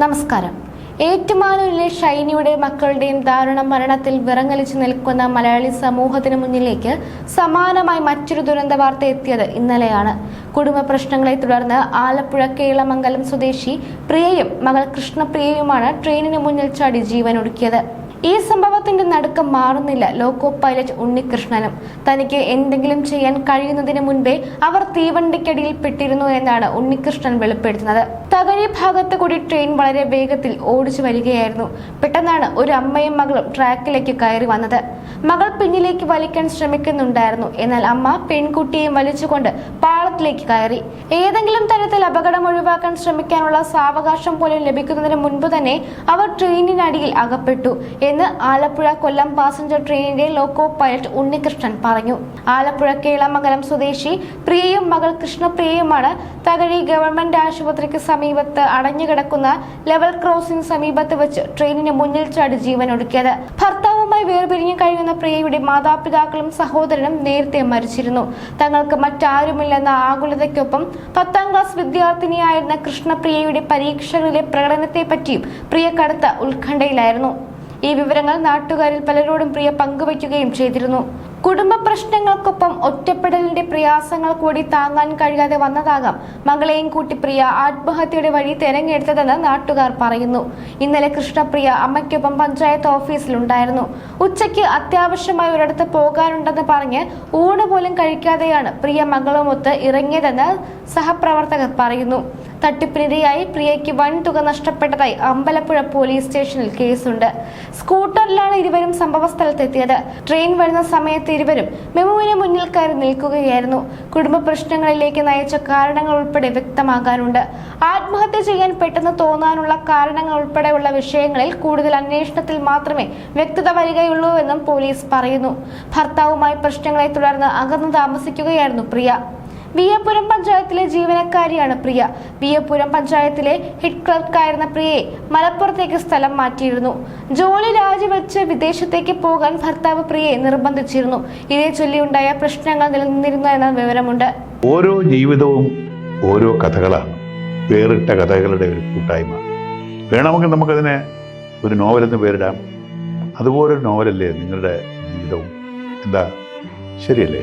നമസ്കാരം. ഏറ്റുമാനൂരിലെ ഷൈനിയുടെ മക്കളുടെയും ദാരുണ മരണത്തിൽ വിറങ്ങലിച്ചു നിൽക്കുന്ന മലയാളി സമൂഹത്തിന് മുന്നിലേക്ക് സമാനമായി മറ്റൊരു ദുരന്ത വാർത്ത എത്തിയത് ഇന്നലെയാണ്. കുടുംബ പ്രശ്നങ്ങളെ തുടർന്ന് ആലപ്പുഴ കേളമംഗലം സ്വദേശി പ്രിയയും മകൾ കൃഷ്ണപ്രിയയുമാണ് ട്രെയിനിന് മുന്നിൽ ചാടി ജീവനൊടുക്കിയത്. ഈ സംഭവത്തിന്റെ നടുക്കം മാറുന്നില്ല. ലോക്കോ പൈലറ്റ് ഉണ്ണികൃഷ്ണനും തനിക്ക് എന്തെങ്കിലും ചെയ്യാൻ കഴിയുന്നതിന് മുൻപേ അവർ തീവണ്ടിക്കടിയിൽ പെട്ടിരുന്നു എന്നാണ് ഉണ്ണികൃഷ്ണൻ വെളിപ്പെടുത്തുന്നത്. തകഴി ഭാഗത്ത് കൂടി ട്രെയിൻ വളരെ വേഗത്തിൽ ഓടിച്ചു വരികയായിരുന്നു. പെട്ടെന്നാണ് ഒരു അമ്മയും മകളും ട്രാക്കിലേക്ക് കയറി വന്നത്. മകൾ പിന്നിലേക്ക് വലിക്കാൻ ശ്രമിക്കുന്നുണ്ടായിരുന്നു. എന്നാൽ അമ്മ പെൺകുട്ടിയെയും വലിച്ചുകൊണ്ട് പാളത്തിലേക്ക് കയറി. ഏതെങ്കിലും തരത്തിൽ അപകടം ഒഴിവാക്കാൻ ശ്രമിക്കാനുള്ള സാവകാശം പോലും ലഭിക്കുന്നതിന് മുൻപ് തന്നെ അവർ ട്രെയിനിനടിയിൽ അകപ്പെട്ടു. എന്ന് ആലപ്പുഴ കൊല്ലം പാസഞ്ചർ ട്രെയിനിന്റെ ലോക്കോ പൈലറ്റ് ഉണ്ണികൃഷ്ണൻ പറഞ്ഞു. ആലപ്പുഴ കേളമംഗലം സ്വദേശി പ്രിയയും മകൾ കൃഷ്ണപ്രിയയുമാണ് തകഴി ഗവൺമെന്റ് ആശുപത്രിക്ക് സമീപത്ത് അടഞ്ഞുകിടക്കുന്ന ലെവൽ ക്രോസിംഗ് സമീപത്ത് വെച്ച് ട്രെയിനിന് മുന്നിൽ ചാടി ജീവനൊടുക്കിയത് ഭർത്താവുമായി വേർപിരിഞ്ഞു കഴിയുന്ന പ്രിയയുടെ മാതാപിതാക്കളും സഹോദരനും നേരത്തെ മരിച്ചിരുന്നു. തങ്ങൾക്ക് മറ്റാരുമില്ലെന്ന ആകുലതയ്ക്കൊപ്പം പത്താം ക്ലാസ് വിദ്യാർത്ഥിനിയായിരുന്ന കൃഷ്ണപ്രിയയുടെ പരീക്ഷകളിലെ പ്രകടനത്തെ പറ്റിയും പ്രിയ കടുത്ത ഉത്കണ്ഠയിലായിരുന്നു. ഈ വിവരങ്ങൾ നാട്ടുകാരിൽ പലരോടും പ്രിയ പങ്കുവയ്ക്കുകയും ചെയ്തിരുന്നു. കുടുംബ പ്രശ്നങ്ങൾക്കൊപ്പം ഒറ്റപ്പെടലിന്റെ പ്രയാസങ്ങൾ കൂടി താങ്ങാൻ കഴിയാതെ വന്നതാകാം മകളെയും കൂട്ടി പ്രിയ ആത്മഹത്യയുടെ വഴി തെരഞ്ഞെടുത്തതെന്ന് നാട്ടുകാർ പറയുന്നു. ഇന്നലെ കൃഷ്ണപ്രിയ അമ്മയ്ക്കൊപ്പം പഞ്ചായത്ത് ഓഫീസിലുണ്ടായിരുന്നു. ഉച്ചയ്ക്ക് അത്യാവശ്യമായി ഒരിടത്ത് പോകാനുണ്ടെന്ന് പറഞ്ഞ് ഊണ് പോലും കഴിക്കാതെയാണ് പ്രിയ മകളുമൊത്ത് ഇറങ്ങിയതെന്ന് സഹപ്രവർത്തകർ പറയുന്നു. തട്ടിപ്പിനിരയായി പ്രിയയ്ക്ക് വൻ തുക നഷ്ടപ്പെട്ടതായി അമ്പലപ്പുഴ പോലീസ് സ്റ്റേഷനിൽ കേസുണ്ട്. സ്കൂട്ടറിലാണ് ഇരുവരും സംഭവ സ്ഥലത്തെത്തിയത് ട്രെയിൻ വരുന്ന സമയത്ത് ഇരുവരും മെമുവിന് മുന്നിൽ കയറി നിൽക്കുകയായിരുന്നു. കുടുംബ പ്രശ്നങ്ങളിലേക്ക് നയിച്ച കാരണങ്ങൾ ഉൾപ്പെടെ വ്യക്തമാകാനുണ്ട്. ആത്മഹത്യ ചെയ്യാൻ പെട്ടെന്ന് തോന്നാനുള്ള കാരണങ്ങൾ ഉൾപ്പെടെയുള്ള വിഷയങ്ങളിൽ കൂടുതൽ അന്വേഷണത്തിൽ മാത്രമേ വ്യക്തത വരികയുള്ളൂ എന്നും പോലീസ് പറയുന്നു. ഭർത്താവുമായി പ്രശ്നങ്ങളെ തുടർന്ന് അകന്നു താമസിക്കുകയായിരുന്നു പ്രിയ. വിയപുരം പഞ്ചായത്തിലെ ജീവനക്കാരിയാണ് പ്രിയ. വിയപുരം പഞ്ചായത്തിലെ ഹെഡ് ക്ലർക്കായിരുന്ന പ്രിയയെ മലപ്പുറത്തേക്ക് സ്ഥലം മാറ്റിയിരുന്നു. ജോലി രാജിവെച്ച് വിദേശത്തേക്ക് പോകാൻ ഭർത്താവ് പ്രിയയെ നിർബന്ധിച്ചിരുന്നു. ഇതേ ചൊല്ലിയുണ്ടായ പ്രശ്നങ്ങൾ നിലനിന്നിരുന്നു എന്ന വിവരമുണ്ട്. ഓരോ ജീവിതവും ഓരോ കഥകളാണ്. വേറിട്ട കഥകളുടെ ഒരു കൂട്ടായ്മ. വേണമെങ്കിൽ നമുക്കതിനെ ഒരു നോവലെന്ന് പേരിടാം. അതുപോലൊരു നോവലല്ലേ നിങ്ങളുടെ ജീവിതവും? എന്താ? ശരിയല്ലേ?